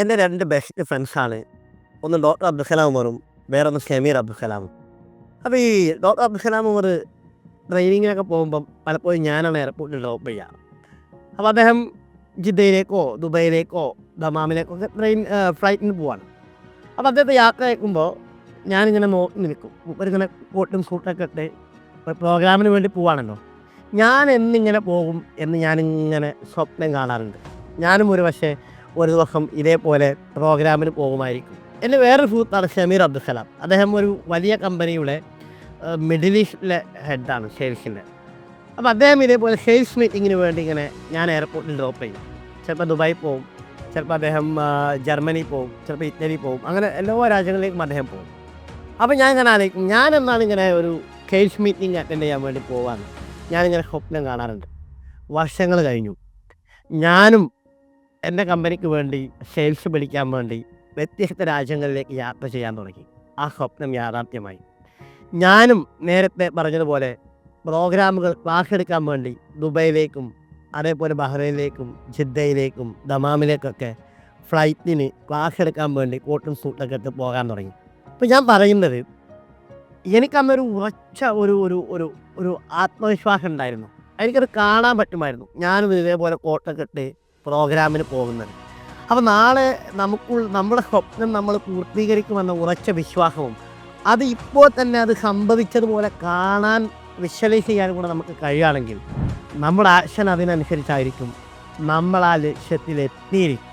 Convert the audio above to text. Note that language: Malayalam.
എന്റെ രണ്ട് ബെസ്റ്റ് ഫ്രണ്ട്സാണ് ഒന്ന് ഡോക്ടർ അബ്ദുസലാം ഉമറും വേറെ ഒന്ന് ഷമീർ അബ്ദുസലാമും. അപ്പോൾ ഈ ഡോക്ടർ അബ്ദുസലാം ഉമർ ട്രെയിനിങ്ങിനൊക്കെ പോകുമ്പം പലപ്പോഴും ഞാനാണ് എയർപോർട്ടിൽ ഡ്രോപ്പ് ചെയ്യാറ്. അപ്പോൾ അദ്ദേഹം ജിദ്ദയിലേക്കോ ദുബൈയിലേക്കോ ദമാമിലേക്കോ ഒക്കെ ട്രെയിൻ ഫ്ലൈറ്റിന് പോവാണ്. അപ്പോൾ അദ്ദേഹത്തെ യാത്ര അയക്കുമ്പോൾ ഞാനിങ്ങനെ നോക്കി നിൽക്കും. ഇവരിങ്ങനെ കോട്ടും സൂട്ടൊക്കെ ഇട്ട് പ്രോഗ്രാമിന് വേണ്ടി പോവാണല്ലോ. ഞാൻ എന്നിങ്ങനെ പോകും എന്ന് ഞാനിങ്ങനെ സ്വപ്നം കാണാറുണ്ട്. ഞാനും ഒരു പക്ഷേ ഒരു ദിവസം ഇതേപോലെ പ്രോഗ്രാമിന് പോകുമായിരിക്കും. എന്റെ വേറൊരു സുഹൃത്താണ് ഷമീർ അബ്ദുസലാം അദ്ദേഹം ഒരു വലിയ കമ്പനിയുടെ മിഡിൽ ഈസ്റ്റിലെ ഹെഡാണ് സെയിൽസിന്റെ അപ്പോൾ അദ്ദേഹം ഇതേപോലെ സെയിൽസ് മീറ്റിങ്ങിന് വേണ്ടി ഇങ്ങനെ ഞാൻ എയർപോർട്ടിൽ ഡ്രോപ്പ് ചെയ്യും. ചിലപ്പോൾ ദുബായി പോകും ചിലപ്പോൾ അദ്ദേഹം ജർമ്മനി പോകും ചിലപ്പോൾ ഇറ്റലി പോകും അങ്ങനെ എല്ലാ രാജ്യങ്ങളിലേക്കും അദ്ദേഹം പോകും. അപ്പോൾ ഞാൻ ഇങ്ങനെ ആലോചിക്കും ഞാൻ എന്നാണ് ഇങ്ങനെ ഒരു സെയിൽസ് മീറ്റിംഗ് അറ്റൻഡ് ചെയ്യാൻ വേണ്ടി പോകാൻ ഞാനിങ്ങനെ സ്വപ്നം കാണാറുണ്ട്. വർഷങ്ങൾ കഴിഞ്ഞു. ഞാനും എന്റെ കമ്പനിക്ക് വേണ്ടി സെയിൽസ് പിടിക്കാൻ വേണ്ടി വ്യത്യസ്ത രാജ്യങ്ങളിലേക്ക് യാത്ര ചെയ്യാൻ തുടങ്ങി. ആ സ്വപ്നം യാഥാർത്ഥ്യമായി. ഞാനും നേരത്തെ പറഞ്ഞതുപോലെ പ്രോഗ്രാമുകൾ വാക്കെടുക്കാൻ വേണ്ടി ദുബൈയിലേക്കും അതേപോലെ ബഹ്റൈനിലേക്കും ജിദ്ദയിലേക്കും ദമാമിലേക്കൊക്കെ ഫ്ലൈറ്റിന് ക്ലാസ് എടുക്കാൻ വേണ്ടി കോട്ടും സൂട്ടൊക്കെ ഇട്ട് പോകാൻ തുടങ്ങി. അപ്പോൾ ഞാൻ പറയുന്നത് എനിക്കന്നൊരു ഉറച്ച ഒരു ഒരു ഒരു ഒരു ആത്മവിശ്വാസം ഉണ്ടായിരുന്നു. എനിക്കത് കാണാൻ പറ്റുമായിരുന്നു. ഞാനും ഇതേപോലെ കോട്ടൊക്കെ ഇട്ട് പ്രോഗ്രാമിന് പോകുന്നത്. അപ്പോൾ നാളെ നമുക്ക് നമ്മുടെ സ്വപ്നം നമ്മൾ പൂർത്തീകരിക്കുമെന്ന ഉറച്ച വിശ്വാസവും അത് ഇപ്പോൾ തന്നെ അത് സംഭവിച്ചതുപോലെ കാണാൻ വിഷ്വലൈസ് ചെയ്യാനും കൂടെ നമുക്ക് കഴിയുകയാണെങ്കിൽ നമ്മുടെ ആക്ഷൻ അതിനനുസരിച്ചായിരിക്കും. നമ്മൾ ആ ലക്ഷ്യത്തിൽ എത്തിയിരിക്കും